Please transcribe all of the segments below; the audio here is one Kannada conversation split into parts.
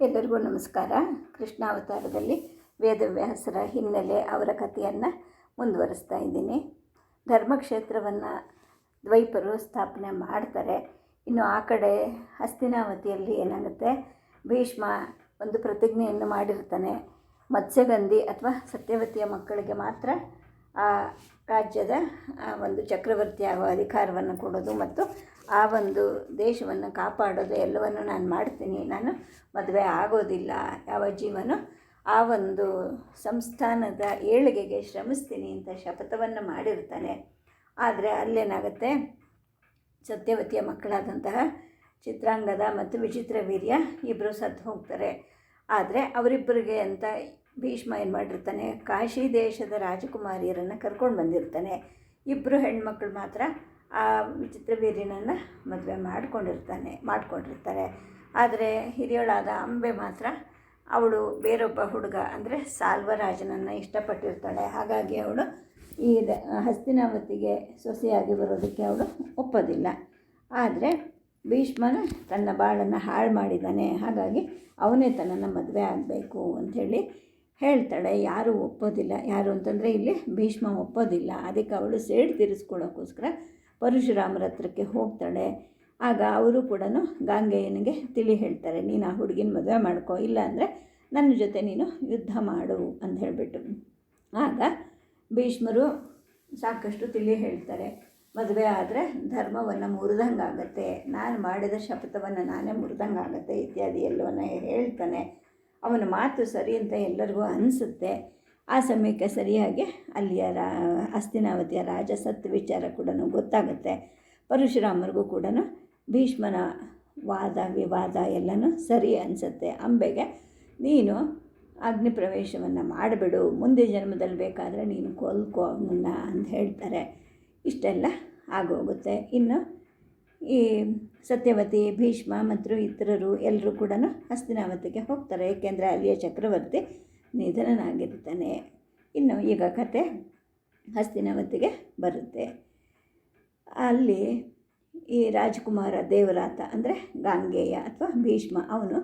ಎಲ್ಲರಿಗೂ ನಮಸ್ಕಾರ. ಕೃಷ್ಣಾವತಾರದಲ್ಲಿ ವೇದವ್ಯಾಸರ ಹಿನ್ನೆಲೆ ಅವರ ಕಥೆಯನ್ನು ಮುಂದುವರಿಸ್ತಾ ಇದ್ದೀನಿ. ಧರ್ಮಕ್ಷೇತ್ರವನ್ನು ದ್ವೈಪರು ಸ್ಥಾಪನೆ ಮಾಡ್ತಾರೆ. ಇನ್ನು ಆ ಕಡೆ ಹಸ್ತಿನಾವತಿಯಲ್ಲಿ ಏನಾಗುತ್ತೆ? ಭೀಷ್ಮ ಒಂದು ಪ್ರತಿಜ್ಞೆಯನ್ನು ಮಾಡಿರ್ತಾನೆ. ಮತ್ಸ್ಯಗಂಧಿ ಅಥವಾ ಸತ್ಯವತಿಯ ಮಕ್ಕಳಿಗೆ ಮಾತ್ರ ಆ ರಾಜ್ಯದ ಒಂದು ಚಕ್ರವರ್ತಿ ಆಗುವ ಅಧಿಕಾರವನ್ನು ಕೊಡೋದು ಮತ್ತು ಆ ಒಂದು ದೇಶವನ್ನು ಕಾಪಾಡೋದು ಎಲ್ಲವನ್ನು ನಾನು ಮಾಡ್ತೀನಿ. ನಾನು ಮದುವೆ ಆಗೋದಿಲ್ಲ. ಯಾವ ಜೀವನು ಆ ಒಂದು ಸಂಸ್ಥಾನದ ಏಳಿಗೆಗೆ ಶ್ರಮಿಸ್ತೀನಿ ಅಂತ ಶಪಥವನ್ನು ಮಾಡಿರ್ತಾನೆ. ಆದರೆ ಅಲ್ಲೇನಾಗುತ್ತೆ? ಸತ್ಯವತಿಯ ಮಕ್ಕಳಾದಂತಹ ಚಿತ್ರಾಂಗದ ಮತ್ತು ವಿಚಿತ್ರ ವೀರ್ಯ ಇಬ್ಬರು ಸತ್ತು ಹೋಗ್ತಾರೆ. ಆದರೆ ಅವರಿಬ್ಬರಿಗೆ ಅಂತ ಭೀಷ್ಮ ಏನು ಮಾಡಿರ್ತಾನೆ? ಕಾಶಿ ದೇಶದ ರಾಜಕುಮಾರಿಯರನ್ನು ಕರ್ಕೊಂಡು ಬಂದಿರ್ತಾನೆ. ಇಬ್ಬರು ಹೆಣ್ಮಕ್ಳು ಮಾತ್ರ ಆ ವಿಚಿತ್ರ ಮದುವೆ ಮಾಡಿಕೊಂಡಿರ್ತಾನೆ, ಮಾಡಿಕೊಂಡಿರ್ತಾರೆ. ಆದರೆ ಹಿರಿಯಳಾದ ಅಂಬೆ ಮಾತ್ರ ಅವಳು ಬೇರೊಬ್ಬ ಹುಡುಗ ಅಂದರೆ ಸಾಲ್ವರಾಜನನ್ನು ಇಷ್ಟಪಟ್ಟಿರ್ತಾಳೆ. ಹಾಗಾಗಿ ಅವಳು ಈ ಹಸ್ತಿನಾವತಿಗೆ ಸೊಸೆಯಾಗಿ ಬರೋದಕ್ಕೆ ಅವಳು ಒಪ್ಪೋದಿಲ್ಲ. ಆದರೆ ಭೀಷ್ಮನ ತನ್ನ ಬಾಳನ್ನು ಹಾಳು ಮಾಡಿದ್ದಾನೆ. ಹಾಗಾಗಿ ಅವನೇ ತನ್ನನ್ನು ಮದುವೆ ಆಗಬೇಕು ಅಂಥೇಳಿ ಹೇಳ್ತಾಳೆ. ಯಾರೂ ಒಪ್ಪೋದಿಲ್ಲ. ಯಾರು ಅಂತಂದರೆ ಇಲ್ಲಿ ಭೀಷ್ಮ ಒಪ್ಪೋದಿಲ್ಲ. ಅದಕ್ಕೆ ಅವಳು ಸೇಡು ತೀರಿಸ್ಕೊಳ್ಳೋಕ್ಕೋಸ್ಕರ ಪರಶುರಾಮರ ಹತ್ರಕ್ಕೆ ಹೋಗ್ತಾಳೆ. ಆಗ ಅವರು ಕೂಡ ಗಾಂಗೆಯನಿಗೆ ತಿಳಿ ಹೇಳ್ತಾರೆ, ನೀನು ಆ ಹುಡುಗಿನ ಮದುವೆ ಮಾಡ್ಕೋ, ಇಲ್ಲ ಅಂದರೆ ನನ್ನ ಜೊತೆ ನೀನು ಯುದ್ಧ ಮಾಡು ಅಂತ ಹೇಳಿಬಿಟ್ಟು. ಆಗ ಭೀಷ್ಮರು ಸಾಕಷ್ಟು ತಿಳಿ ಹೇಳ್ತಾರೆ, ಮದುವೆ ಆದರೆ ಧರ್ಮವನ್ನು ಮುರಿದಂಗಾಗತ್ತೆ, ನಾನು ಮಾಡಿದ ಶಪಥವನ್ನು ನಾನೇ ಮುರಿದಂಗಾಗತ್ತೆ ಇತ್ಯಾದಿ ಎಲ್ಲವನ್ನ ಹೇಳ್ತಾನೆ. ಅವನ ಮಾತು ಸರಿ ಅಂತ ಎಲ್ಲರಿಗೂ ಅನಿಸುತ್ತೆ. ಆ ಸಮಯಕ್ಕೆ ಸರಿಯಾಗಿ ಅಲ್ಲಿಯ ರಾ ಹಸ್ತಿನಾವತಿಯ ರಾಜ ಸತ್ ವಿಚಾರ ಕೂಡ ಗೊತ್ತಾಗುತ್ತೆ. ಪರಶುರಾಮರಿಗೂ ಕೂಡ ಭೀಷ್ಮನ ವಾದ, ವಿವಾದ ಎಲ್ಲನೂ ಸರಿ ಅನಿಸುತ್ತೆ. ಅಂಬೆಗೆ, ನೀನು ಅಗ್ನಿ ಪ್ರವೇಶವನ್ನು ಮಾಡಿಬಿಡು, ಮುಂದೆ ಜನ್ಮದಲ್ಲಿ ಬೇಕಾದರೆ ನೀನು ಕೊಲ್ಕೋ ಅವನನ್ನ ಅಂತ ಹೇಳ್ತಾರೆ. ಇಷ್ಟೆಲ್ಲ ಆಗೋಗುತ್ತೆ. ಇನ್ನು ಈ ಸತ್ಯವತಿ, ಭೀಷ್ಮ ಮತ್ತು ಇತರರು ಎಲ್ಲರೂ ಕೂಡ ಹಸ್ತಿನಾವತಿಗೆ ಹೋಗ್ತಾರೆ. ಏಕೆಂದರೆ ಅಲ್ಲಿಯ ಚಕ್ರವರ್ತಿ ನಿಧನನಾಗಿರ್ತಾನೆ. ಇನ್ನು ಈಗ ಕತೆ ಹಸ್ತಿನಾವತಿಗೆ ಬರುತ್ತೆ. ಅಲ್ಲಿ ಈ ರಾಜಕುಮಾರ ದೇವರಾತ ಅಂದರೆ ಗಾಂಗೆಯ ಅಥವಾ ಭೀಷ್ಮ, ಅವನು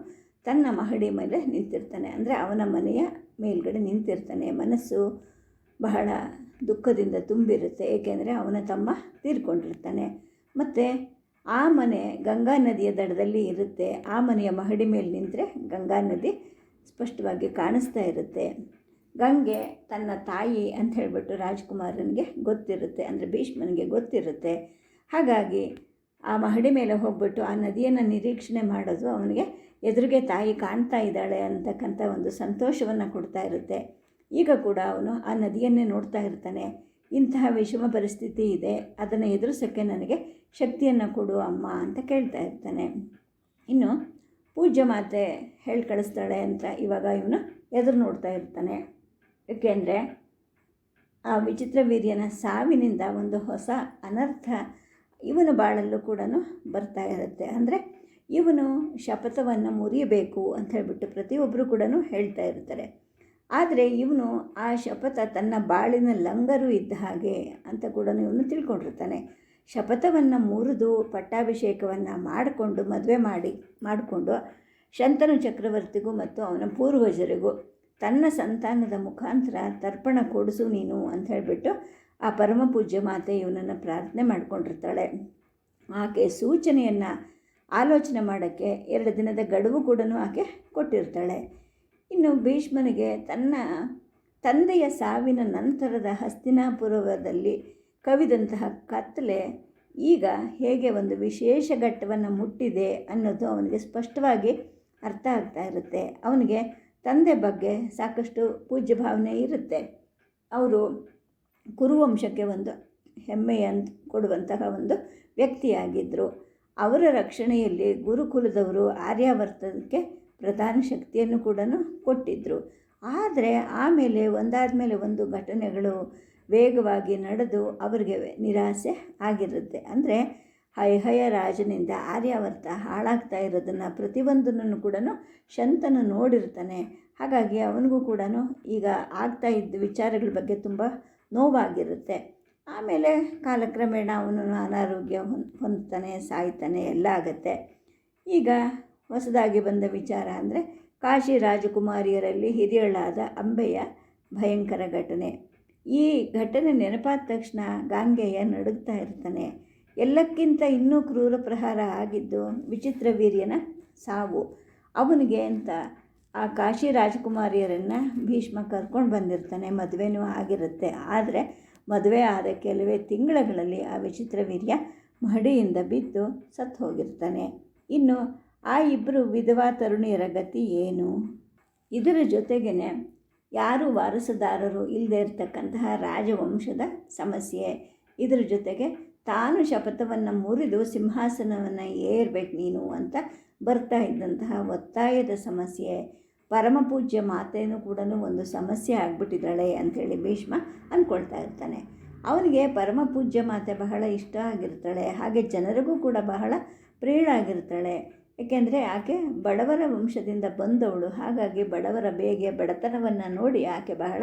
ತನ್ನ ಮಹಡಿ ಮೇಲೆ ನಿಂತಿರ್ತಾನೆ. ಅಂದರೆ ಅವನ ಮನೆಯ ಮೇಲ್ಗಡೆ ನಿಂತಿರ್ತಾನೆ. ಮನಸ್ಸು ಬಹಳ ದುಃಖದಿಂದ ತುಂಬಿರುತ್ತೆ. ಏಕೆಂದರೆ ಅವನ ತಮ್ಮ ತೀರ್ಕೊಂಡಿರ್ತಾನೆ. ಮತ್ತು ಆ ಮನೆ ಗಂಗಾ ನದಿಯ ದಡದಲ್ಲಿ ಇರುತ್ತೆ. ಆ ಮನೆಯ ಮಹಡಿ ಮೇಲೆ ನಿಂತರೆ ಗಂಗಾ ನದಿ ಸ್ಪಷ್ಟವಾಗಿ ಕಾಣಿಸ್ತಾ ಇರುತ್ತೆ. ಗಂಗೆ ತನ್ನ ತಾಯಿ ಅಂತ ಹೇಳಿಬಿಟ್ಟು ರಾಜ್ಕುಮಾರನಿಗೆ ಗೊತ್ತಿರುತ್ತೆ, ಅಂದರೆ ಭೀಷ್ಮನಿಗೆ ಗೊತ್ತಿರುತ್ತೆ. ಹಾಗಾಗಿ ಆ ಮಹಡಿ ಮೇಲೆ ಹೋಗ್ಬಿಟ್ಟು ಆ ನದಿಯನ್ನು ನಿರೀಕ್ಷಣೆ ಮಾಡೋದು ಅವನಿಗೆ ಎದುರಿಗೆ ತಾಯಿ ಕಾಣ್ತಾ ಇದ್ದಾಳೆ ಅಂತಕ್ಕಂಥ ಒಂದು ಸಂತೋಷವನ್ನು ಕೊಡ್ತಾ ಇರುತ್ತೆ. ಈಗ ಕೂಡ ಅವನು ಆ ನದಿಯನ್ನೇ ನೋಡ್ತಾ ಇರ್ತಾನೆ. ಇಂತಹ ವಿಷಮ ಪರಿಸ್ಥಿತಿ ಇದೆ, ಅದನ್ನು ಎದುರಿಸೋಕ್ಕೆ ನನಗೆ ಶಕ್ತಿಯನ್ನು ಕೊಡು ಅಮ್ಮ ಅಂತ ಕೇಳ್ತಾ ಇರ್ತಾನೆ. ಇನ್ನು ಪೂಜ್ಯ ಮಾತೆ ಹೇಳಿ ಕಳಿಸ್ತಾಳೆ ಅಂತ ಇವಾಗ ಇವನು ಎದುರು ನೋಡ್ತಾ ಇರ್ತಾನೆ. ಏಕೆಂದರೆ ಆ ವಿಚಿತ್ರ ವೀರ್ಯನ ಸಾವಿನಿಂದ ಒಂದು ಹೊಸ ಅನರ್ಥ ಇವನ ಬಾಳಲ್ಲೂ ಕೂಡ ಬರ್ತಾ ಇರುತ್ತೆ. ಅಂದರೆ ಇವನು ಶಪಥವನ್ನು ಮುರಿಯಬೇಕು ಅಂತ ಹೇಳ್ಬಿಟ್ಟು ಪ್ರತಿಯೊಬ್ಬರು ಕೂಡ ಹೇಳ್ತಾ ಇರ್ತಾರೆ. ಆದರೆ ಇವನು ಆ ಶಪಥ ತನ್ನ ಬಾಳಿನ ಲಂಗರು ಇದ್ದ ಹಾಗೆ ಅಂತ ಕೂಡ ಇವನು ತಿಳ್ಕೊಂಡಿರ್ತಾನೆ. ಶಪಥವನ್ನು ಮುರಿದು ಪಟ್ಟಾಭಿಷೇಕವನ್ನು ಮಾಡಿಕೊಂಡು, ಮದುವೆ ಮಾಡಿ, ಮಾಡಿಕೊಂಡು ಶಂತನು ಚಕ್ರವರ್ತಿಗೂ ಮತ್ತು ಅವನ ಪೂರ್ವಜರಿಗೂ ತನ್ನ ಸಂತಾನದ ಮುಖಾಂತರ ತರ್ಪಣ ಕೊಡಿಸು ನೀನು ಅಂತ ಹೇಳಿಬಿಟ್ಟು ಆ ಪರಮ ಪೂಜ್ಯ ಮಾತೆ ಇವನನ್ನು ಪ್ರಾರ್ಥನೆ ಮಾಡಿಕೊಂಡಿರ್ತಾಳೆ. ಆಕೆ ಸೂಚನೆಯನ್ನು ಆಲೋಚನೆ ಮಾಡೋಕ್ಕೆ ಎರಡು ದಿನದ ಗಡುವು ಕೂಡ ಆಕೆ ಕೊಟ್ಟಿರ್ತಾಳೆ. ಇನ್ನು ಭೀಷ್ಮನಿಗೆ ತನ್ನ ತಂದೆಯ ಸಾವಿನ ನಂತರದ ಹಸ್ತಿನಾಪುರದಲ್ಲಿ ಕವಿದಂತಹ ಕತ್ತಲೆ ಈಗ ಹೇಗೆ ಒಂದು ವಿಶೇಷ ಘಟ್ಟವನ್ನು ಮುಟ್ಟಿದೆ ಅನ್ನೋದು ಅವನಿಗೆ ಸ್ಪಷ್ಟವಾಗಿ ಅರ್ಥ ಆಗ್ತಾ ಇರುತ್ತೆ. ಅವನಿಗೆ ತಂದೆ ಬಗ್ಗೆ ಸಾಕಷ್ಟು ಪೂಜ್ಯ ಭಾವನೆ ಇರುತ್ತೆ. ಅವರು ಕುರುವಂಶಕ್ಕೆ ಒಂದು ಹೆಮ್ಮೆಯ ಕೊಡುವಂತಹ ಒಂದು ವ್ಯಕ್ತಿಯಾಗಿದ್ದರು ಅವರ ರಕ್ಷಣೆಯಲ್ಲಿ ಗುರುಕುಲದವರು ಆರ್ಯಾವರ್ತನಕ್ಕೆ ಪ್ರಧಾನ ಶಕ್ತಿಯನ್ನು ಕೂಡ ಕೊಟ್ಟಿದ್ದರು ಆದರೆ ಆಮೇಲೆ ಒಂದಾದ ಮೇಲೆ ಒಂದು ಘಟನೆಗಳು ವೇಗವಾಗಿ ನಡೆದು ಅವರಿಗೆ ನಿರಾಸೆ ಆಗಿರುತ್ತೆ. ಅಂದರೆ ಹೈಹಯ ರಾಜನಿಂದ ಆರ್ಯಾವರ್ತ ಹಾಳಾಗ್ತಾ ಇರೋದನ್ನು ಪ್ರತಿಯೊಂದನ್ನು ಕೂಡ ಶಂತನು ನೋಡಿರ್ತಾನೆ. ಹಾಗಾಗಿ ಅವನಿಗೂ ಕೂಡ ಈಗ ಆಗ್ತಾ ಇದ್ದ ವಿಚಾರಗಳ ಬಗ್ಗೆ ತುಂಬ ನೋವಾಗಿರುತ್ತೆ. ಆಮೇಲೆ ಕಾಲಕ್ರಮೇಣ ಅವನು ಅನಾರೋಗ್ಯ ಹೊಂದ್ ಹೊಂದ್ತಾನೆ, ಸಾಯ್ತಾನೆ, ಎಲ್ಲ ಆಗುತ್ತೆ. ಈಗ ಹೊಸದಾಗಿ ಬಂದ ವಿಚಾರ ಅಂದರೆ ಕಾಶಿ ರಾಜಕುಮಾರಿಯರಲ್ಲಿ ಹಿರಿಯಳಾದ ಅಂಬೆಯ ಭಯಂಕರ ಘಟನೆ. ಈ ಘಟನೆ ನೆನಪಾದ ತಕ್ಷಣ ಗಾಂಗೆಯ ನಡುಗ್ತಾ ಇರ್ತಾನೆ. ಎಲ್ಲಕ್ಕಿಂತ ಇನ್ನೂ ಕ್ರೂರ ಪ್ರಹಾರ ಆಗಿದ್ದು ವಿಚಿತ್ರ ವೀರ್ಯನ ಸಾವು. ಅವನಿಗೆ ಅಂತ ಆ ಕಾಶಿ ರಾಜಕುಮಾರಿಯರನ್ನು ಭೀಷ್ಮ ಕರ್ಕೊಂಡು ಬಂದಿರ್ತಾನೆ. ಮದುವೆನೂ ಆಗಿರುತ್ತೆ. ಆದರೆ ಮದುವೆ ಆದ ಕೆಲವೇ ತಿಂಗಳುಗಳಲ್ಲಿ ಆ ವಿಚಿತ್ರ ವೀರ್ಯ ಮಹಡಿಯಿಂದ ಬಿದ್ದು ಸತ್ತು ಹೋಗಿರ್ತಾನೆ. ಇನ್ನು ಆ ಇಬ್ಬರು ವಿಧವಾ ತರುಣಿಯರ ಗತಿ ಏನು? ಇದರ ಜೊತೆಗೇ ಯಾರು ವಾರಸುದಾರರು ಇಲ್ಲದೆ ಇರತಕ್ಕಂತಹ ರಾಜವಂಶದ ಸಮಸ್ಯೆ. ಇದರ ಜೊತೆಗೆ ತಾನು ಶಪಥವನ್ನು ಮುರಿದು ಸಿಂಹಾಸನವನ್ನು ಏರ್ಬೇಕು ನೀನು ಅಂತ ಬರ್ತಾ ಇದ್ದಂತಹ ಒತ್ತಾಯದ ಸಮಸ್ಯೆ. ಪರಮಪೂಜ್ಯ ಮಾತೆಯೂ ಕೂಡ ಒಂದು ಸಮಸ್ಯೆ ಆಗಿಬಿಟ್ಟಿದ್ದಾಳೆ ಅಂಥೇಳಿ ಭೀಷ್ಮ ಅಂದ್ಕೊಳ್ತಾ ಇರ್ತಾನೆ. ಅವನಿಗೆ ಪರಮಪೂಜ್ಯ ಮಾತೆ ಬಹಳ ಇಷ್ಟ ಆಗಿರ್ತಾಳೆ. ಹಾಗೆ ಜನರಿಗೂ ಕೂಡ ಬಹಳ ಪ್ರಿಯಳಾಗಿರ್ತಾಳೆ. ಏಕೆಂದರೆ ಆಕೆ ಬಡವರ ವಂಶದಿಂದ ಬಂದವಳು. ಹಾಗಾಗಿ ಬಡವರ ಬೇಗೆ ಬಡತನವನ್ನು ನೋಡಿ ಆಕೆ ಬಹಳ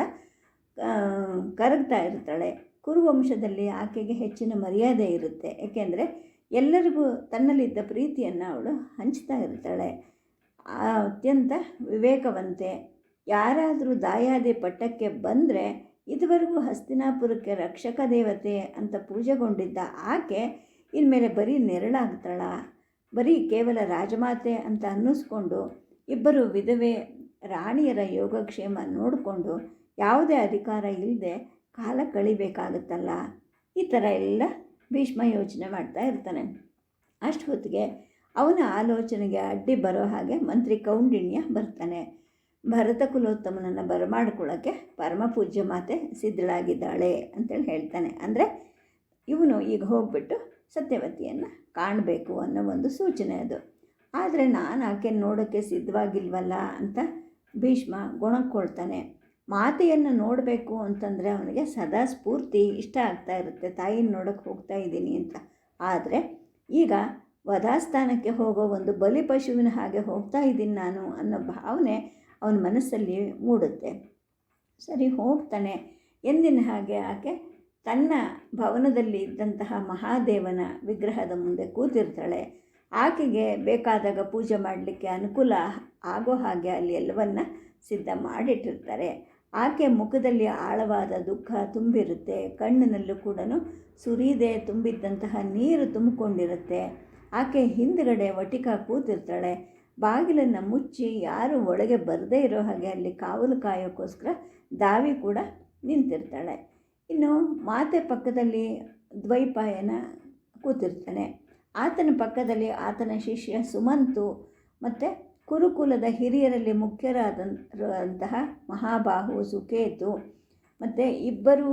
ಕರಗ್ತಾ ಇರ್ತಾಳೆ. ಕುರುವಂಶದಲ್ಲಿ ಆಕೆಗೆ ಹೆಚ್ಚಿನ ಮರ್ಯಾದೆ ಇರುತ್ತೆ. ಏಕೆಂದರೆ ಎಲ್ಲರಿಗೂ ತನ್ನಲ್ಲಿದ್ದ ಪ್ರೀತಿಯನ್ನು ಅವಳು ಹಂಚ್ತಾ ಇರ್ತಾಳೆ. ಅತ್ಯಂತ ವಿವೇಕವಂತೆ. ಯಾರಾದರೂ ದಾಯಾದಿ ಪಟ್ಟಕ್ಕೆ ಬಂದರೆ ಇದುವರೆಗೂ ಹಸ್ತಿನಾಪುರಕ್ಕೆ ರಕ್ಷಕ ದೇವತೆ ಅಂತ ಪೂಜೆಗೊಂಡಿದ್ದ ಆಕೆ ಇನ್ಮೇಲೆ ಬರೀ ನೆರಳಾಗ್ತಾಳ. ಬರೀ ಕೇವಲ ರಾಜಮಾತೆ ಅಂತ ಅನ್ನಿಸ್ಕೊಂಡು ಇಬ್ಬರು ವಿಧವೆ ರಾಣಿಯರ ಯೋಗಕ್ಷೇಮ ನೋಡಿಕೊಂಡು ಯಾವುದೇ ಅಧಿಕಾರ ಇಲ್ಲದೆ ಕಾಲ ಕಳಿಬೇಕಾಗುತ್ತಲ್ಲ? ಈ ಥರ ಎಲ್ಲ ಭೀಷ್ಮ ಯೋಚನೆ ಮಾಡ್ತಾ ಇರ್ತಾನೆ. ಅಷ್ಟು ಹೊತ್ತಿಗೆ ಅವನ ಆಲೋಚನೆಗೆ ಅಡ್ಡಿ ಬರೋ ಹಾಗೆ ಮಂತ್ರಿ ಕೌಂಡಿಣ್ಯ ಬರ್ತಾನೆ. ಭರತ ಕುಲೋತ್ತಮನನ್ನು ಬರಮಾಡ್ಕೊಳ್ಳೋಕ್ಕೆ ಪರಮ ಪೂಜ್ಯ ಮಾತೆ ಸಿದ್ಧಳಾಗಿದ್ದಾಳೆ ಅಂತೇಳಿ ಹೇಳ್ತಾನೆ. ಅಂದರೆ ಇವನು ಈಗ ಹೋಗ್ಬಿಟ್ಟು ಸತ್ಯವತಿಯನ್ನು ಕಾಣಬೇಕು ಅನ್ನೋ ಒಂದು ಸೂಚನೆ ಅದು. ಆದರೆ ನಾನು ಆಕೆ ನೋಡೋಕ್ಕೆ ಸಿದ್ಧವಾಗಿಲ್ವಲ್ಲ ಅಂತ ಭೀಷ್ಮ ಗುಣಕ್ಕೊಳ್ತಾನೆ. ಮಾತೆಯನ್ನು ನೋಡಬೇಕು ಅಂತಂದರೆ ಅವನಿಗೆ ಸದಾ ಸ್ಫೂರ್ತಿ, ಇಷ್ಟ ಆಗ್ತಾ ಇರುತ್ತೆ. ತಾಯಿನ ನೋಡೋಕ್ಕೆ ಹೋಗ್ತಾ ಇದ್ದೀನಿ ಅಂತ. ಆದರೆ ಈಗ ವಧಾಸ್ಥಾನಕ್ಕೆ ಹೋಗೋ ಒಂದು ಬಲಿಪಶುವಿನ ಹಾಗೆ ಹೋಗ್ತಾ ಇದ್ದೀನಿ ನಾನು ಅನ್ನೋ ಭಾವನೆ ಅವನ ಮನಸ್ಸಲ್ಲಿ ಮೂಡುತ್ತೆ. ಸರಿ, ಹೋಗ್ತಾನೆ. ಎಂದಿನ ಹಾಗೆ ಆಕೆ ತನ್ನ ಭವನದಲ್ಲಿ ಇದ್ದಂತಹ ಮಹಾದೇವನ ವಿಗ್ರಹದ ಮುಂದೆ ಕೂತಿರ್ತಾಳೆ. ಆಕೆಗೆ ಬೇಕಾದಾಗ ಪೂಜೆ ಮಾಡಲಿಕ್ಕೆ ಅನುಕೂಲ ಆಗೋ ಹಾಗೆ ಅಲ್ಲಿ ಎಲ್ಲವನ್ನ ಸಿದ್ಧ ಮಾಡಿಟ್ಟಿರ್ತಾರೆ. ಆಕೆ ಮುಖದಲ್ಲಿ ಆಳವಾದ ದುಃಖ ತುಂಬಿರುತ್ತೆ. ಕಣ್ಣಿನಲ್ಲೂ ಕೂಡ ಸುರಿದೇ ತುಂಬಿದ್ದಂತಹ ನೀರು ತುಂಬಿಕೊಂಡಿರುತ್ತೆ. ಆಕೆ ಹಿಂದ್ಗಡೆ ವಟಿಕ ಕೂತಿರ್ತಾಳೆ. ಬಾಗಿಲನ್ನು ಮುಚ್ಚಿ ಯಾರು ಒಳಗೆ ಬರದೇ ಇರೋ ಹಾಗೆ ಅಲ್ಲಿ ಕಾವಲು ಕಾಯೋಕ್ಕೋಸ್ಕರ ದಾವಿ ಕೂಡ ನಿಂತಿರ್ತಾಳೆ. ಇನ್ನು ಮಾತೆ ಪಕ್ಕದಲ್ಲಿ ದ್ವೈಪಾಯನ ಕೂತಿರ್ತಾನೆ. ಆತನ ಪಕ್ಕದಲ್ಲಿ ಆತನ ಶಿಷ್ಯ ಸುಮಂತು ಮತ್ತು ಕುರುಕುಲದ ಹಿರಿಯರಲ್ಲಿ ಮುಖ್ಯರಾದಂತಹ ಮಹಾಬಾಹು ಸುಕೇತು ಮತ್ತು ಇಬ್ಬರು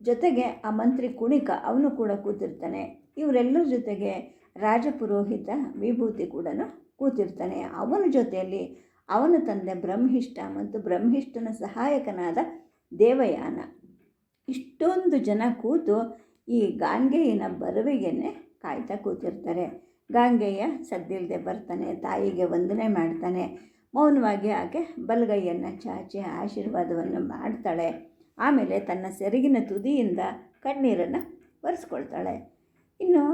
ಜೊತೆಗೆ ಆ ಮಂತ್ರಿ ಕುಣಿಕ ಅವನು ಕೂಡ ಕೂತಿರ್ತಾನೆ. ಇವರೆಲ್ಲರ ಜೊತೆಗೆ ರಾಜಪುರೋಹಿತ ವಿಭೂತಿ ಕೂಡ ಕೂತಿರ್ತಾನೆ. ಅವನ ಜೊತೆಯಲ್ಲಿ ಅವನ ತಂದೆ ಬ್ರಹ್ಮಿಷ್ಠ ಮತ್ತು ಬ್ರಹ್ಮಿಷ್ಠನ ಸಹಾಯಕನಾದ ದೇವಯಾನ. ಇಷ್ಟೊಂದು ಜನ ಕೂತು ಈ ಗಾಂಗೆಯನ ಬರುವಿಗೆನೆ ಕಾಯ್ತಾ ಕೂತಿರ್ತಾರೆ. ಗಾಂಗೆಯ ಸದ್ದಿಲ್ಲದೆ ಬರ್ತಾನೆ, ತಾಯಿಗೆ ವಂದನೆ ಮಾಡ್ತಾನೆ. ಮೌನವಾಗಿ ಆಕೆ ಬಲಗೈಯನ್ನು ಚಾಚಿ ಆಶೀರ್ವಾದವನ್ನು ಮಾಡ್ತಾಳೆ. ಆಮೇಲೆ ತನ್ನ ಸೆರಗಿನ ತುದಿಯಿಂದ ಕಣ್ಣೀರನ್ನು ಒರೆಸ್ಕೊಳ್ತಾಳೆ. ಇನ್ನು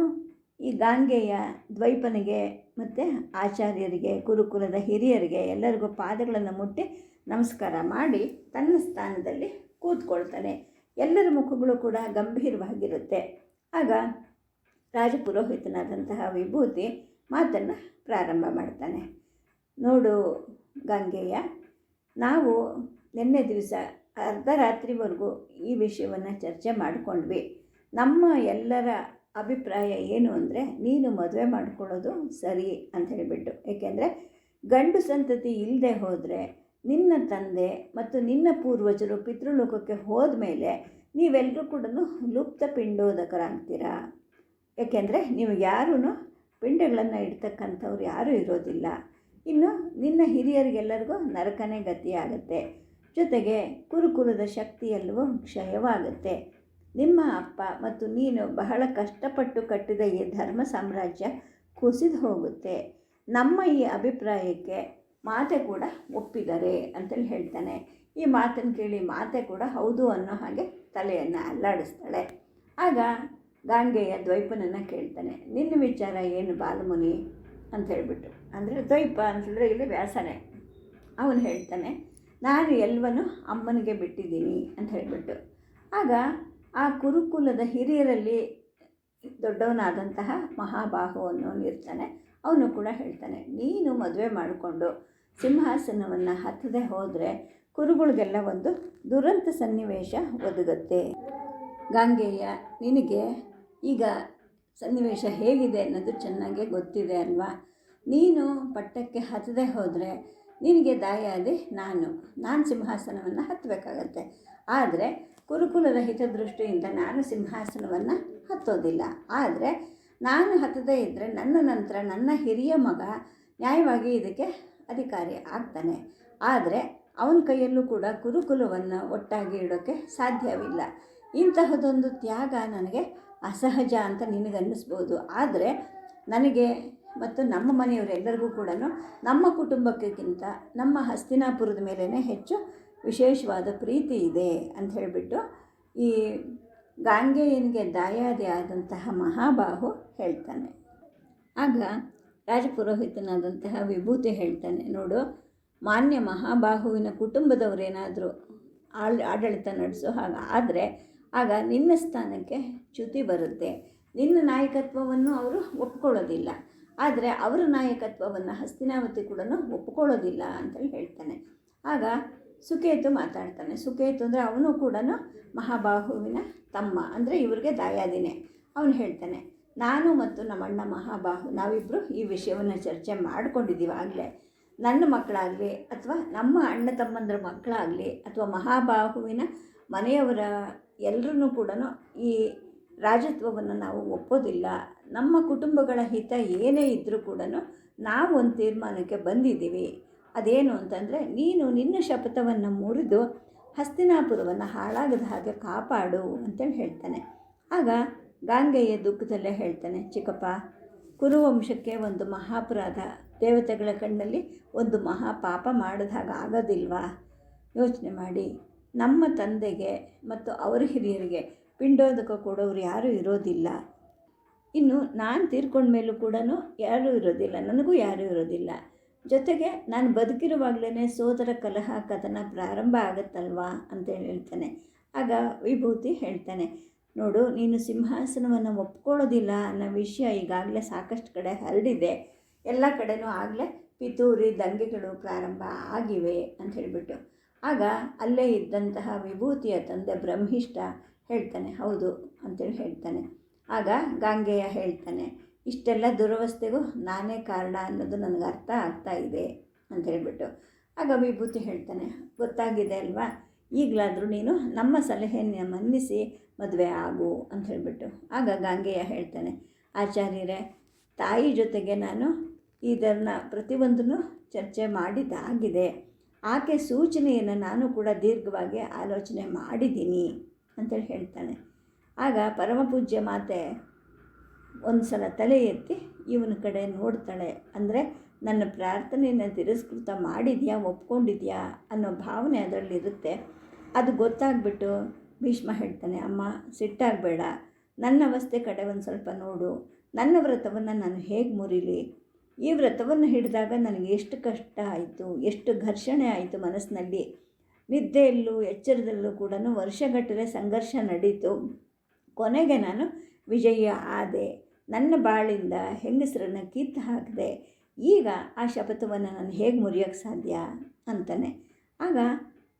ಈ ಗಾಂಗೆಯ ದ್ವೈಪನಿಗೆ ಮತ್ತು ಆಚಾರ್ಯರಿಗೆ ಕುರುಕುಲದ ಹಿರಿಯರಿಗೆ ಎಲ್ಲರಿಗೂ ಪಾದಗಳನ್ನು ಮುಟ್ಟಿ ನಮಸ್ಕಾರ ಮಾಡಿ ತನ್ನ ಸ್ಥಾನದಲ್ಲಿ ಕೂತ್ಕೊಳ್ತಾನೆ. ಎಲ್ಲರ ಮುಖಗಳು ಕೂಡ ಗಂಭೀರವಾಗಿರುತ್ತೆ. ಆಗ ರಾಜಪುರೋಹಿತನಾದಂತಹ ವಿಭೂತಿ ಮಾತನ್ನು ಪ್ರಾರಂಭ ಮಾಡ್ತಾನೆ. ನೋಡು ಗಂಗೆಯ, ನಾವು ನಿನ್ನೆ ದಿವಸ ಅರ್ಧರಾತ್ರಿವರೆಗೂ ಈ ವಿಷಯವನ್ನು ಚರ್ಚೆ ಮಾಡಿಕೊಂಡ್ವಿ. ನಮ್ಮ ಎಲ್ಲರ ಅಭಿಪ್ರಾಯ ಏನು ಅಂದರೆ, ನೀನು ಮದುವೆ ಮಾಡ್ಕೊಳ್ಳೋದು ಸರಿ ಅಂತ ಹೇಳಿಬಿಟ್ಟು. ಏಕೆಂದರೆ, ಗಂಡು ಸಂತತಿ ಇಲ್ಲದೆ ಹೋದರೆ ನಿನ್ನ ತಂದೆ ಮತ್ತು ನಿನ್ನ ಪೂರ್ವಜರು ಪಿತೃಲೋಕಕ್ಕೆ ಹೋದ ಮೇಲೆ ನೀವೆಲ್ಲರೂ ಕೂಡ ಲುಪ್ತ ಪಿಂಡೋದಕರಾಗ್ತೀರಾ. ಏಕೆಂದರೆ ನೀವು ಯಾರೂ ಪಿಂಡಗಳನ್ನು ಇಡ್ತಕ್ಕಂಥವ್ರು ಯಾರೂ ಇರೋದಿಲ್ಲ. ಇನ್ನು ನಿನ್ನ ಹಿರಿಯರಿಗೆಲ್ಲರಿಗೂ ನರಕನೇ ಗತಿಯಾಗುತ್ತೆ ಜೊತೆಗೆ ಕುರುಕುಲದ ಶಕ್ತಿಯೆಲ್ಲವೂ ಕ್ಷಯವಾಗುತ್ತೆ. ನಿಮ್ಮ ಅಪ್ಪ ಮತ್ತು ನೀನು ಬಹಳ ಕಷ್ಟಪಟ್ಟು ಕಟ್ಟಿದ ಈ ಧರ್ಮ ಸಾಮ್ರಾಜ್ಯ ಕುಸಿದು ಹೋಗುತ್ತೆ. ನಮ್ಮ ಈ ಅಭಿಪ್ರಾಯಕ್ಕೆ ಮಾತೆ ಕೂಡ ಒಪ್ಪಿದ್ದಾರೆ ಅಂತೇಳಿ ಹೇಳ್ತಾನೆ. ಈ ಮಾತನ್ನು ಕೇಳಿ ಮಾತೆ ಕೂಡ ಹೌದು ಅನ್ನೋ ಹಾಗೆ ತಲೆಯನ್ನು ಅಲ್ಲಾಡಿಸ್ತಾಳೆ. ಆಗ ಗಾಂಗೆಯ ದ್ವೈಪನನ್ನು ಕೇಳ್ತಾನೆ, ನಿನ್ನ ವಿಚಾರ ಏನು ಬಾಲಮುನಿ? ಅಂತ ಹೇಳಿಬಿಟ್ಟು. ಅಂದರೆ ದ್ವೈಪ ಅಂತಂದರೆ ಇಲ್ಲಿ ವ್ಯಾಸನೇ. ಅವನು ಹೇಳ್ತಾನೆ, ನಾನು ಎಲ್ವನು ಅಮ್ಮನಿಗೆ ಬಿಟ್ಟಿದ್ದೀನಿ ಅಂತ ಹೇಳಿಬಿಟ್ಟು. ಆಗ ಆ ಕುರುಕುಲದ ಹಿರಿಯರಲ್ಲಿ ದೊಡ್ಡವನಾದಂತಹ ಮಹಾಬಾಹು ಅನ್ನೋನು ಇರ್ತಾನೆ. ಅವನು ಕೂಡ ಹೇಳ್ತಾನೆ, ನೀನು ಮದುವೆ ಮಾಡಿಕೊಂಡು ಸಿಂಹಾಸನವನ್ನು ಹತ್ತದೆ ಹೋದರೆ ಕುರುಗಳಿಗೆಲ್ಲ ಒಂದು ದುರಂತ ಸನ್ನಿವೇಶ ಒದಗುತ್ತೆ. ಗಾಂಗೆಯ್ಯ ನಿನಗೆ ಈಗ ಸನ್ನಿವೇಶ ಹೇಗಿದೆ ಅನ್ನೋದು ಚೆನ್ನಾಗೇ ಗೊತ್ತಿದೆ ಅಲ್ವಾ? ನೀನು ಪಟ್ಟಕ್ಕೆ ಹತ್ತದೆ ಹೋದರೆ ನಿನಗೆ ದಾಯಾದಿ ನಾನು. ನಾನು ಸಿಂಹಾಸನವನ್ನು ಹತ್ತಬೇಕಾಗತ್ತೆ ಆದರೆ ಕುರುಕುಲದ ಹಿತದೃಷ್ಟಿಯಿಂದ ನಾನು ಸಿಂಹಾಸನವನ್ನು ಹತ್ತೋದಿಲ್ಲ. ಆದರೆ ನಾನು ಹತ್ತದೇ ಇದ್ದರೆ ನನ್ನ ನಂತರ ನನ್ನ ಹಿರಿಯ ಮಗ ನ್ಯಾಯವಾಗಿ ಇದಕ್ಕೆ ಅಧಿಕಾರಿ ಆಗ್ತಾನೆ. ಆದರೆ ಅವನ ಕೈಯಲ್ಲೂ ಕೂಡ ಕುರುಕುಲವನ್ನು ಒಟ್ಟಾಗಿ ಇಡೋಕ್ಕೆ ಸಾಧ್ಯವಿಲ್ಲ. ಇಂತಹದೊಂದು ತ್ಯಾಗ ನನಗೆ ಅಸಹಜ ಅಂತ ನಿನಗನ್ನಿಸ್ಬೋದು. ಆದರೆ ನನಗೆ ಮತ್ತು ನಮ್ಮ ಮನೆಯವರೆಲ್ಲರಿಗೂ ಕೂಡ ನಮ್ಮ ಕುಟುಂಬಕ್ಕಿಂತ ನಮ್ಮ ಹಸ್ತಿನಾಪುರದ ಮೇಲೇ ಹೆಚ್ಚು ವಿಶೇಷವಾದ ಪ್ರೀತಿ ಇದೆ ಅಂತ ಹೇಳಿಬಿಟ್ಟು ಈ ಗಾಂಗೇಯನಿಗೆ ದಾಯಾದಿ ಆದಂತಹ ಮಹಾಬಾಹು ಹೇಳ್ತಾನೆ. ಆಗ ರಾಜಪುರೋಹಿತನಾದಂತಹ ವಿಭೂತಿ ಹೇಳ್ತಾನೆ, ನೋಡು, ಮಾನ್ಯ ಮಹಾಬಾಹುವಿನ ಕುಟುಂಬದವರೇನಾದರೂ ಆಳ್, ಆಡಳಿತ ನಡೆಸೋ ಹಾಗ ಆದರೆ ಆಗ ನಿನ್ನ ಸ್ಥಾನಕ್ಕೆ ಚ್ಯುತಿ ಬರುತ್ತೆ. ನಿನ್ನ ನಾಯಕತ್ವವನ್ನು ಅವರು ಒಪ್ಕೊಳ್ಳೋದಿಲ್ಲ. ಆದರೆ ಅವರ ನಾಯಕತ್ವವನ್ನು ಹಸ್ತಿನಾವತಿ ಕೂಡ ಒಪ್ಕೊಳ್ಳೋದಿಲ್ಲ ಅಂತೇಳಿ ಹೇಳ್ತಾನೆ. ಆಗ ಸುಕೇತು ಮಾತಾಡ್ತಾನೆ. ಸುಕೇತು ಅಂದರೆ ಅವನು ಕೂಡ ಮಹಾಬಾಹುವಿನ ತಮ್ಮ, ಅಂದರೆ ಇವ್ರಿಗೆ ದಾಯಾದಿನೇ. ಅವನು ಹೇಳ್ತಾನೆ, ನಾನು ಮತ್ತು ನಮ್ಮಣ್ಣ ಮಹಾಬಾಹು ನಾವಿಬ್ಬರು ಈ ವಿಷಯವನ್ನು ಚರ್ಚೆ ಮಾಡಿಕೊಂಡಿದ್ದೀವಿ ಆಗಲೇ. ನನ್ನ ಮಕ್ಕಳಾಗಲಿ ಅಥವಾ ನಮ್ಮ ಅಣ್ಣ ತಮ್ಮಂದ್ರ ಮಕ್ಕಳಾಗಲಿ ಅಥವಾ ಮಹಾಬಾಹುವಿನ ಮನೆಯವರ ಎಲ್ಲರೂ ಕೂಡ ಈ ರಾಜತ್ವವನ್ನು ನಾವು ಒಪ್ಪೋದಿಲ್ಲ. ನಮ್ಮ ಕುಟುಂಬಗಳ ಹಿತ ಏನೇ ಇದ್ದರೂ ಕೂಡ ನಾವು ಒಂದು ತೀರ್ಮಾನಕ್ಕೆ ಬಂದಿದ್ದೀವಿ. ಅದೇನು ಅಂತಂದರೆ, ನೀನು ನಿನ್ನ ಶಪಥವನ್ನು ಮುರಿದು ಹಸ್ತಿನಾಪುರವನ್ನು ಹಾಳಾಗದ ಹಾಗೆ ಕಾಪಾಡು ಅಂತೇಳಿ ಹೇಳ್ತಾನೆ. ಆಗ ಗಾಂಗೆಯ ದುಃಖದಲ್ಲೇ ಹೇಳ್ತಾನೆ, ಚಿಕ್ಕಪ್ಪ, ಕುರುವಂಶಕ್ಕೆ ಒಂದು ಮಹಾಪರಾಧ ದೇವತೆಗಳ ಕಣ್ಣಲ್ಲಿ ಒಂದು ಮಹಾಪಾಪ ಮಾಡಿದ ಹಾಗೆ ಆಗೋದಿಲ್ವಾ? ಯೋಚನೆ ಮಾಡಿ. ನಮ್ಮ ತಂದೆಗೆ ಮತ್ತು ಅವರ ಹಿರಿಯರಿಗೆ ಪಿಂಡೋದಕ ಕೊಡೋರು ಯಾರೂ ಇರೋದಿಲ್ಲ. ಇನ್ನು ನಾನು ತೀರ್ಕೊಂಡ ಮೇಲೂ ಕೂಡ ಯಾರೂ ಇರೋದಿಲ್ಲ, ನನಗೂ ಯಾರೂ ಇರೋದಿಲ್ಲ. ಜೊತೆಗೆ ನಾನು ಬದುಕಿರುವಾಗಲೇ ಸೋದರ ಕಲಹ ಕಥನ ಪ್ರಾರಂಭ ಆಗುತ್ತಲ್ವಾ ಅಂತ ಹೇಳ್ತಾನೆ. ಆಗ ವಿಭೂತಿ ಹೇಳ್ತಾನೆ, ನೋಡು, ನೀನು ಸಿಂಹಾಸನವನ್ನು ಒಪ್ಕೊಳ್ಳೋದಿಲ್ಲ ಅನ್ನೋ ವಿಷಯ ಈಗಾಗಲೇ ಸಾಕಷ್ಟು ಕಡೆ ಹರಡಿದೆ. ಎಲ್ಲ ಕಡೆಯೂ ಆಗಲೇ ಪಿತೂರಿ, ದಂಗೆಗಳು ಪ್ರಾರಂಭ ಆಗಿವೆ ಅಂತ ಹೇಳಿಬಿಟ್ಟು. ಆಗ ಅಲ್ಲೇ ಇದ್ದಂತಹ ವಿಭೂತಿಯ ತಂದೆ ಬ್ರಹ್ಮಿಷ್ಠ ಹೇಳ್ತಾನೆ, ಹೌದು ಅಂತೇಳಿ ಹೇಳ್ತಾನೆ. ಆಗ ಗಾಂಗೆಯ ಹೇಳ್ತಾನೆ ಇಷ್ಟೆಲ್ಲ ದುರವಸ್ಥೆಗೂ ನಾನೇ ಕಾರಣ ಅನ್ನೋದು ನನಗೆ ಅರ್ಥ ಆಗ್ತಾ ಇದೆ ಅಂತ ಹೇಳಿಬಿಟ್ಟು ಆಗ ವಿಭೂತಿ ಹೇಳ್ತಾನೆ, ಗೊತ್ತಾಗಿದೆ ಅಲ್ವಾ? ಈಗಲಾದರೂ ನೀನು ನಮ್ಮ ಸಲಹೆಯನ್ನು ಮನ್ನಿಸಿ ಮದುವೆ ಆಗು ಅಂತ ಹೇಳಿಬಿಟ್ಟು ಆಗ ಗಾಂಗೆಯ ಹೇಳ್ತಾನೆ, ಆಚಾರ್ಯರೇ, ತಾಯಿ ಜೊತೆಗೆ ನಾನು ಇದನ್ನ ಪ್ರತಿಯೊಂದನ್ನು ಚರ್ಚೆ ಮಾಡಿದ್ದಾಗಿದೆ. ಆಕೆ ಸೂಚನೆಯನ್ನು ನಾನು ಕೂಡ ದೀರ್ಘವಾಗಿ ಆಲೋಚನೆ ಮಾಡಿದ್ದೀನಿ ಅಂತೇಳಿ ಹೇಳ್ತಾನೆ. ಆಗ ಪರಮಪೂಜ್ಯ ಮಾತೆ ಒಂದು ಸಲ ತಲೆ ಎತ್ತಿ ಇವನ ಕಡೆ ನೋಡ್ತಾಳೆ. ಅಂದರೆ, ನನ್ನ ಪ್ರಾರ್ಥನೆಯನ್ನು ತಿರಸ್ಕೃತ ಮಾಡಿದ್ಯಾ? ಒಪ್ಕೊಂಡಿದ್ಯಾ? ಅನ್ನೋ ಭಾವನೆ ಅದರಲ್ಲಿರುತ್ತೆ. ಅದು ಗೊತ್ತಾಗ್ಬಿಟ್ಟು ಭೀಷ್ಮ ಹೇಳ್ತಾನೆ, ಅಮ್ಮ, ಸಿಟ್ಟಾಗಬೇಡ. ನನ್ನ ಅವಸ್ಥೆ ಕಡೆ ಒಂದು ಸ್ವಲ್ಪ ನೋಡು. ನನ್ನ ವ್ರತವನ್ನು ನಾನು ಹೇಗೆ ಮುರಿಲಿ? ಈ ವ್ರತವನ್ನು ಹಿಡಿದಾಗ ನನಗೆ ಎಷ್ಟು ಕಷ್ಟ ಆಯಿತು, ಎಷ್ಟು ಘರ್ಷಣೆ ಆಯಿತು ಮನಸ್ಸಿನಲ್ಲಿ. ನಿದ್ದೆಯಲ್ಲೂ ಎಚ್ಚರದಲ್ಲೂ ಕೂಡ ವರ್ಷಗಟ್ಟಲೆ ಸಂಘರ್ಷ ನಡೀತು. ಕೊನೆಗೆ ನಾನು ವಿಜಯ ಆದೆ. ನನ್ನ ಬಾಳಿಂದ ಹೆಂಗಸರನ್ನು ಕಿತ್ತು ಹಾಕಿದೆ. ಈಗ ಆ ಶಪಥವನ್ನು ನಾನು ಹೇಗೆ ಮುರಿಯೋಕ್ಕೆ ಸಾಧ್ಯ? ಅಂತಾನೆ. ಆಗ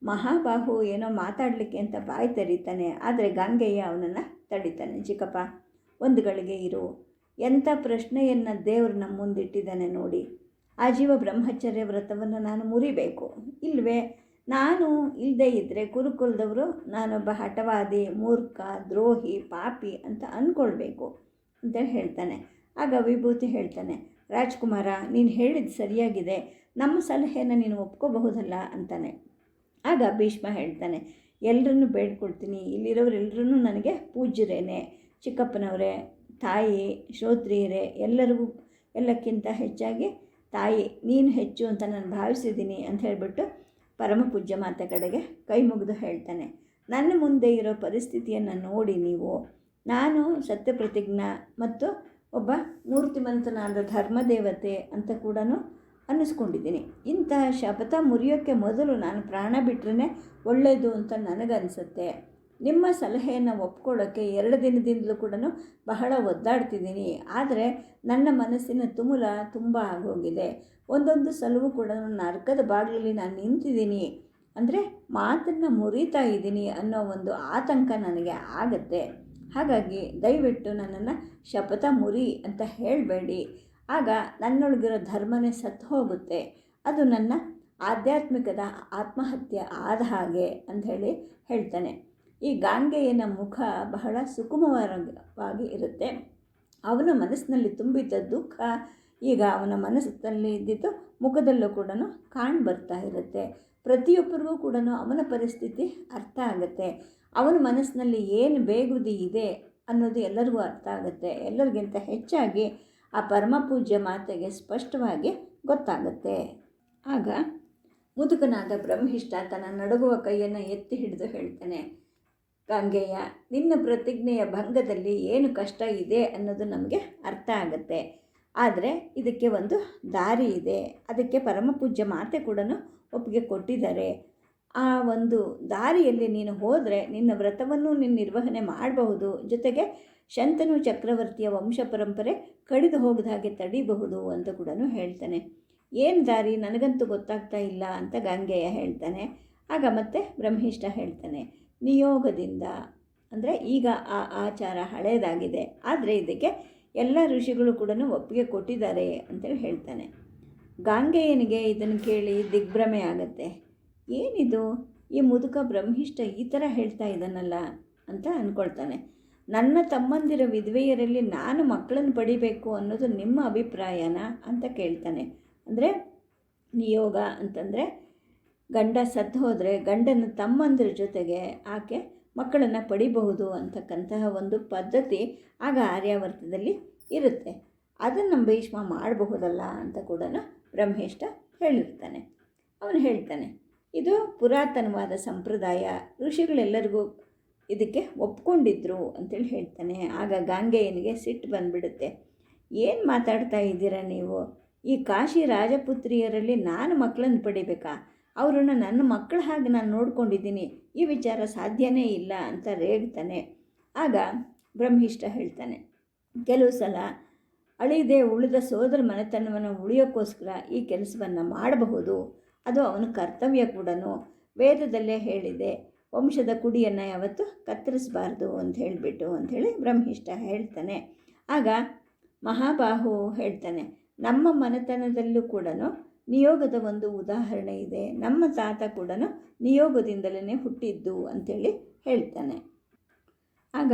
ಮಹಾಬಾಹು ಏನೋ ಮಾತಾಡಲಿಕ್ಕೆ ಅಂತ ಬಾಯಿ ತೆರೀತಾನೆ. ಆದರೆ ಗಂಗೆಯ ಅವನನ್ನು ತಡಿತಾನೆ. ಚಿಕ್ಕಪ್ಪ, ಒಂದು ಗಳಿಗೆ ಇರು. ಎಂಥ ಪ್ರಶ್ನೆಯನ್ನು ದೇವರು ನಮ್ಮ ಮುಂದಿಟ್ಟಿದ್ದಾನೆ ನೋಡಿ. ಆ ಜೀವ ಬ್ರಹ್ಮಚರ್ಯ ವ್ರತವನ್ನು ನಾನು ಮುರಿಬೇಕು. ಇಲ್ವೇ? ನಾನು ಇಲ್ಲದೇ ಇದ್ದರೆ ಕುರುಕುಲದವರು ನಾನೊಬ್ಬ ಹಠವಾದಿ, ಮೂರ್ಖ, ದ್ರೋಹಿ, ಪಾಪಿ ಅಂತ ಅಂದ್ಕೊಳ್ಬೇಕು ಅಂತ ಹೇಳ್ತಾನೆ. ಆಗ ವಿಭೂತಿ ಹೇಳ್ತಾನೆ, ರಾಜ್ಕುಮಾರ, ನೀನು ಹೇಳಿದ್ದು ಸರಿಯಾಗಿದೆ. ನಮ್ಮ ಸಲಹೆಯನ್ನು ನೀನು ಒಪ್ಕೋಬಹುದಲ್ಲ? ಅಂತಾನೆ. ಆಗ ಭೀಷ್ಮ ಹೇಳ್ತಾನೆ ಎಲ್ಲರನ್ನು ಬೇಡ್ಕೊಳ್ತೀನಿ ಇಲ್ಲಿರೋರೆಲ್ಲರೂ ನನಗೆ ಪೂಜ್ಯರೇನೆ. ಚಿಕ್ಕಪ್ಪನವರೇ, ತಾಯಿ ಶ್ರೋತ್ರಿಯರೇ ಎಲ್ಲರಿಗೂ, ಎಲ್ಲಕ್ಕಿಂತ ಹೆಚ್ಚಾಗಿ ತಾಯಿ. ನೀನು ಹೆಚ್ಚು ಅಂತ ನಾನು ಭಾವಿಸಿದ್ದೀನಿ ಅಂತ ಹೇಳಿಬಿಟ್ಟು ಪರಮ ಪೂಜ್ಯ ಮಾತೆ ಕಡೆಗೆ ಕೈ ಮುಗಿದು ಹೇಳ್ತಾನೆ, ನನ್ನ ಮುಂದೆ ಇರೋ ಪರಿಸ್ಥಿತಿಯನ್ನು ನೋಡಿ ನೀವು. ನಾನು ಸತ್ಯಪ್ರತಿಜ್ಞ ಮತ್ತು ಒಬ್ಬ ಮೂರ್ತಿಮಂತನಾದ ಧರ್ಮದೇವತೆ ಅಂತ ಕೂಡ ಅನ್ನಿಸ್ಕೊಂಡಿದ್ದೀನಿ. ಇಂತಹ ಶಪಥ ಮುರಿಯೋಕ್ಕೆ ಮೊದಲು ನಾನು ಪ್ರಾಣ ಬಿಟ್ಟರೆ ಒಳ್ಳೆಯದು ಅಂತ ನನಗನ್ಸುತ್ತೆ. ನಿಮ್ಮ ಸಲಹೆಯನ್ನು ಒಪ್ಕೊಳ್ಳೋಕ್ಕೆ ಎರಡು ದಿನದಿಂದಲೂ ಕೂಡ ಬಹಳ ಒದ್ದಾಡ್ತಿದ್ದೀನಿ. ಆದರೆ ನನ್ನ ಮನಸ್ಸಿನ ತುಮುಲ ತುಂಬ ಆಗೋಗಿದೆ. ಒಂದೊಂದು ಸಲವೂ ಕೂಡ ನರಕದ ಬಾಗಿಲಲ್ಲಿ ನಾನು ನಿಂತಿದ್ದೀನಿ. ಅಂದರೆ ಮಾತನ್ನು ಮುರಿತಾ ಇದ್ದೀನಿ ಅನ್ನೋ ಒಂದು ಆತಂಕ ನನಗೆ ಆಗುತ್ತೆ. ಹಾಗಾಗಿ ದಯವಿಟ್ಟು ನನ್ನನ್ನು ಶಪಥ ಮುರಿ ಅಂತ ಹೇಳಬೇಡಿ. ಆಗ ನನ್ನೊಳಗಿರೋ ಧರ್ಮನೇ ಸತ್ತು ಹೋಗುತ್ತೆ. ಅದು ನನ್ನ ಆಧ್ಯಾತ್ಮಿಕದ ಆತ್ಮಹತ್ಯೆ ಆದ ಹಾಗೆ ಅಂಥೇಳಿ ಹೇಳ್ತಾನೆ. ಈ ಗಾಂಗೆಯನ ಮುಖ ಬಹಳ ಸುಕುಮವಾಗಿ ಇರುತ್ತೆ. ಅವನ ಮನಸ್ಸಿನಲ್ಲಿ ತುಂಬಿದ್ದ ದುಃಖ ಈಗ ಅವನ ಮನಸ್ಸಿನಲ್ಲಿ ಇದ್ದಿದ್ದು ಮುಖದಲ್ಲೂ ಕೂಡ ಕಾಣ್ ಬರ್ತಾ ಇರುತ್ತೆ. ಪ್ರತಿಯೊಬ್ಬರಿಗೂ ಕೂಡ ಅವನ ಪರಿಸ್ಥಿತಿ ಅರ್ಥ ಆಗುತ್ತೆ. ಅವನ ಮನಸ್ಸಿನಲ್ಲಿ ಏನು ಬೇಗುದಿ ಇದೆ ಅನ್ನೋದು ಎಲ್ಲರಿಗೂ ಅರ್ಥ ಆಗುತ್ತೆ. ಎಲ್ಲರಿಗಿಂತ ಹೆಚ್ಚಾಗಿ ಆ ಪರಮ ಪೂಜ್ಯ ಮಾತೆಗೆ ಸ್ಪಷ್ಟವಾಗಿ ಗೊತ್ತಾಗುತ್ತೆ. ಆಗ ಮುದುಕನಾದ ಬ್ರಹ್ಮಿಷ್ಠ ತನ್ನ ನಡುಗುವ ಕೈಯನ್ನು ಎತ್ತಿ ಹಿಡಿದು ಹೇಳ್ತಾನೆ ಗಂಗೆಯ, ನಿನ್ನ ಪ್ರತಿಜ್ಞೆಯ ಭಂಗದಲ್ಲಿ ಏನು ಕಷ್ಟ ಇದೆ ಅನ್ನೋದು ನಮಗೆ ಅರ್ಥ ಆಗುತ್ತೆ. ಆದರೆ ಇದಕ್ಕೆ ಒಂದು ದಾರಿ ಇದೆ. ಅದಕ್ಕೆ ಪರಮಪೂಜ್ಯ ಮಾತೆ ಕೂಡ ಒಪ್ಪಿಗೆ ಕೊಟ್ಟಿದ್ದಾರೆ. ಆ ಒಂದು ದಾರಿಯಲ್ಲಿ ನೀನು ಹೋದರೆ ನಿನ್ನ ವ್ರತವನ್ನು ನೀನು ನಿರ್ವಹಣೆ ಮಾಡಬಹುದು. ಜೊತೆಗೆ ಶಂತನು ಚಕ್ರವರ್ತಿಯ ವಂಶ ಪರಂಪರೆ ಕಡಿದು ಹೋಗದ ಹಾಗೆ ತಡೀಬಹುದು ಅಂತ ಕೂಡ ಹೇಳ್ತಾನೆ. ಏನು ದಾರಿ? ನನಗಂತೂ ಗೊತ್ತಾಗ್ತಾ ಇಲ್ಲ ಅಂತ ಗಂಗೆಯ ಹೇಳ್ತಾನೆ. ಆಗ ಮತ್ತೆ ಬ್ರಹ್ಮಿಷ್ಠ ಹೇಳ್ತಾನೆ ನಿಯೋಗದಿಂದ. ಅಂದರೆ ಈಗ ಆ ಆಚಾರ ಹಳೆಯದಾಗಿದೆ ಆದರೆ ಇದಕ್ಕೆ ಎಲ್ಲ ಋಷಿಗಳು ಕೂಡ ಒಪ್ಪಿಗೆ ಕೊಟ್ಟಿದ್ದಾರೆ ಅಂತೇಳಿ ಹೇಳ್ತಾನೆ. ಗಾಂಗೆಯನಿಗೆ ಇದನ್ನು ಕೇಳಿ ದಿಗ್ಭ್ರಮೆ ಆಗುತ್ತೆ. ಏನಿದು? ಈ ಮುದುಕ ಬ್ರಹ್ಮಿಷ್ಠ ಈ ಥರ ಹೇಳ್ತಾ ಇದ್ದಾನಲ್ಲ ಅಂತ ಅಂದ್ಕೊಳ್ತಾನೆ ನನ್ನ ತಮ್ಮಂದಿರ ವಿಧವೆಯರಲ್ಲಿ ನಾನು ಮಕ್ಕಳನ್ನು ಪಡಿಬೇಕು ಅನ್ನೋದು ನಿಮ್ಮ ಅಭಿಪ್ರಾಯನ? ಅಂತ ಕೇಳ್ತಾನೆ. ಅಂದರೆ ನಿಯೋಗ ಅಂತಂದರೆ ಗಂಡ ಸತ್ತು ಹೋದರೆ ಗಂಡನ ತಮ್ಮಂದಿರ ಜೊತೆಗೆ ಆಕೆ ಮಕ್ಕಳನ್ನು ಪಡಿಬಹುದು ಅಂತಕ್ಕಂತಹ ಒಂದು ಪದ್ಧತಿ ಆಗ ಆರ್ಯಾವರ್ತದಲ್ಲಿ ಇರುತ್ತೆ. ಅದನ್ನು ಭೀಷ್ಮ ಮಾಡಬಹುದಲ್ಲ ಅಂತ ಕೂಡ ಬ್ರಹ್ಮೇಷ್ಠ ಹೇಳಿರ್ತಾನೆ. ಅವನು ಹೇಳ್ತಾನೆ, ಇದು ಪುರಾತನವಾದ ಸಂಪ್ರದಾಯ. ಋಷಿಗಳೆಲ್ಲರಿಗೂ ಇದಕ್ಕೆ ಒಪ್ಕೊಂಡಿದ್ರು ಅಂತೇಳಿ ಹೇಳ್ತಾನೆ. ಆಗ ಗಾಂಗೆಯನಿಗೆ ಸಿಟ್ಟು ಬಂದುಬಿಡುತ್ತೆ. ಏನು ಮಾತಾಡ್ತಾ ಇದ್ದೀರಾ ನೀವು? ಈ ಕಾಶಿ ರಾಜಪುತ್ರಿಯರಲ್ಲಿ ನಾನು ಮಕ್ಕಳನ್ನು ಪಡಿಬೇಕಾ? ಅವರನ್ನು ನನ್ನ ಮಕ್ಕಳ ಹಾಗೆ ನಾನು ನೋಡ್ಕೊಂಡಿದ್ದೀನಿ, ಈ ವಿಚಾರ ಸಾಧ್ಯನೇ ಇಲ್ಲ ಅಂತ ರೇಗ್ತಾನೆ ಆಗ ಬ್ರಹ್ಮಿಷ್ಠ ಹೇಳ್ತಾನೆ, ಕೆಲವು ಸಲ ಅಳಿದೆ ಉಳಿದ ಸೋದರ ಮನೆತನವನ್ನು ಉಳಿಯೋಕ್ಕೋಸ್ಕರ ಈ ಕೆಲಸವನ್ನು ಮಾಡಬಹುದು. ಅದು ಅವನ ಕರ್ತವ್ಯ ಕೂಡ ವೇದದಲ್ಲೇ ಹೇಳಿದೆ, ವಂಶದ ಕುಡಿಯನ್ನು ಯಾವತ್ತು ಕತ್ತರಿಸಬಾರ್ದು ಅಂತ ಹೇಳಿಬಿಟ್ಟು ಅಂಥೇಳಿ ಬ್ರಹ್ಮಿಷ್ಠ ಹೇಳ್ತಾನೆ. ಆಗ ಮಹಾಬಾಹು ಹೇಳ್ತಾನೆ, ನಮ್ಮ ಮನೆತನದಲ್ಲೂ ಕೂಡ ನಿಯೋಗದ ಒಂದು ಉದಾಹರಣೆ ಇದೆ. ನಮ್ಮ ತಾತ ಕೂಡ ನಿಯೋಗದಿಂದಲೇ ಹುಟ್ಟಿದ್ದು ಅಂಥೇಳಿ ಹೇಳ್ತಾನೆ. ಆಗ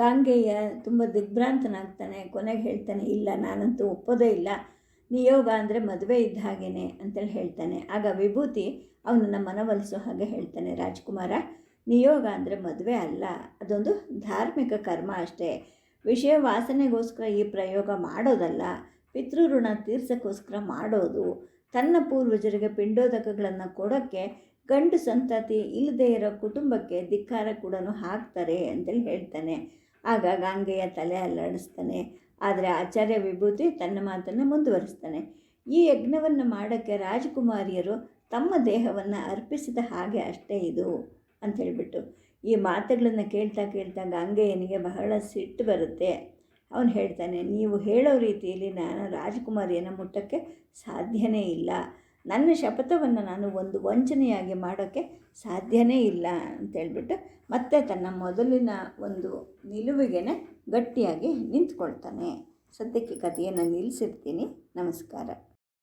ಗಾಂಗೆಯ ತುಂಬ ದಿಗ್ಭ್ರಾಂತನಾಗ್ತಾನೆ, ಕೊನೆಗೆ ಹೇಳ್ತಾನೆ, ಇಲ್ಲ, ನಾನಂತೂ ಒಪ್ಪೋದೇ ಇಲ್ಲ. ನಿಯೋಗ ಅಂದರೆ ಮದುವೆ ಇದ್ದ ಹಾಗೇನೆ ಅಂತೇಳಿ ಹೇಳ್ತಾನೆ. ಆಗ ವಿಭೂತಿ ಅವನನ್ನು ಮನವೊಲಿಸೋ ಹಾಗೆ ಹೇಳ್ತಾನೆ, ರಾಜ್ಕುಮಾರ, ನಿಯೋಗ ಅಂದರೆ ಮದುವೆ ಅಲ್ಲ, ಅದೊಂದು ಧಾರ್ಮಿಕ ಕರ್ಮ ಅಷ್ಟೇ. ವಿಷಯ ವಾಸನೆಗೋಸ್ಕರ ಈ ಪ್ರಯೋಗ ಮಾಡೋದಲ್ಲ, ಪಿತೃಋಣ ತೀರ್ಸೋಕ್ಕೋಸ್ಕರ ಮಾಡೋದು. ತನ್ನ ಪೂರ್ವಜರಿಗೆ ಪಿಂಡೋದಕಗಳನ್ನು ಕೊಡೋಕ್ಕೆ ಗಂಡು ಸಂತತಿ ಇಲ್ಲದೆ ಇರೋ ಕುಟುಂಬಕ್ಕೆ ಧಿಕ್ಕಾರ ಕೂಡ ಹಾಕ್ತಾರೆ ಅಂತೇಳಿ ಹೇಳ್ತಾನೆ. ಆಗ ಗಾಂಗೆಯ ತಲೆ ಅಲ್ಲಾಡಿಸ್ತಾನೆ. ಆದರೆ ಆಚಾರ್ಯ ವಿಭೂತಿ ತನ್ನ ಮಾತನ್ನು ಮುಂದುವರಿಸ್ತಾನೆ. ಈ ಯಜ್ಞವನ್ನು ಮಾಡೋಕ್ಕೆ ರಾಜಕುಮಾರಿಯರು ತಮ್ಮ ದೇಹವನ್ನು ಅರ್ಪಿಸಿದ ಹಾಗೆ ಅಷ್ಟೇ ಇದು ಅಂತ ಹೇಳಿಬಿಟ್ಟು ಈ ಮಾತುಗಳನ್ನು ಕೇಳ್ತಾ ಕೇಳ್ತಾ ಗಾಂಗೆಯನಿಗೆ ಬಹಳ ಸಿಟ್ಟು ಬರುತ್ತೆ. ಅವನು ಹೇಳ್ತಾನೆ, ನೀವು ಹೇಳೋ ರೀತಿಯಲ್ಲಿ ನಾನು ರಾಜಕುಮಾರಿಯನ್ನು ಮುಟ್ಟೋಕ್ಕೆ ಸಾಧ್ಯನೇ ಇಲ್ಲ. ನನ್ನ ಶಪಥವನ್ನು ನಾನು ಒಂದು ವಂಚನೆಯಾಗಿ ಮಾಡೋಕ್ಕೆ ಸಾಧ್ಯನೇ ಇಲ್ಲ ಅಂತೇಳ್ಬಿಟ್ಟು ಮತ್ತೆ ತನ್ನ ಮೊದಲಿನ ಒಂದು ನಿಲುವಿಗೆನೆ ಗಟ್ಟಿಯಾಗಿ ನಿಂತ್ಕೊಳ್ತಾನೆ. ಸದ್ಯಕ್ಕೆ ಕಥೆಯನ್ನು ನಿಲ್ಲಿಸಿರ್ತೀನಿ ನಮಸ್ಕಾರ.